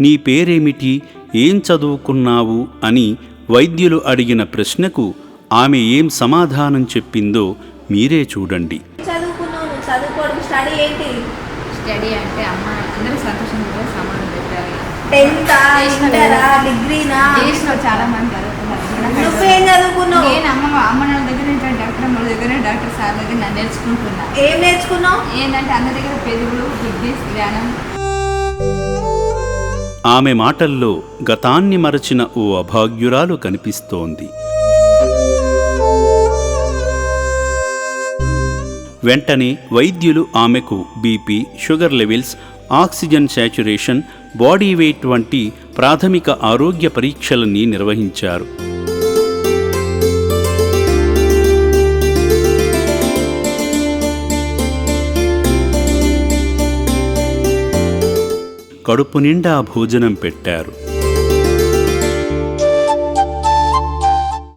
నీ పేరేమిటి? ఏం చదువుకున్నావు? అని వైద్యులు అడిగిన ప్రశ్నకు ఆమె ఏం సమాధానం చెప్పిందో మీరే చూడండి. చదువుకున్నావు నువ్వు చదువుకోవడం స్టడీ ఏంటి? స్టడీ అంటే అమ్మ అందరూ సంతోషంగా సమానం పెట్టారు టెన్త్ ఇంటరా డిగ్రీనా? దేశంలో చాలా మంది చదువుతున్నారు నువ్వేం చదువుకున్నావు? నేను అమ్మ అమ్మ నాన్న దగ్గర నుంచి డాక్టర్ అమ్మ దగ్గర డాక్టర్ సార్ దగ్గర నేను నేర్చుకుంటున్నా. ఏం నేర్చుకున్నావు? ఏంటంటే అన్న దగ్గర పెరుగులు బుద్ధి జ్ఞానం ఆమె మాటల్లో గతాన్ని మరచిన ఓ అభాగ్యురాలు కనిపిస్తోంది. వెంటనే వైద్యులు ఆమెకు BP sugar levels oxygen saturation body weight వంటి ప్రాథమిక ఆరోగ్య పరీక్షలన్నీ నిర్వహించారు. కడుపు నిండా భోజనం పెట్టారు.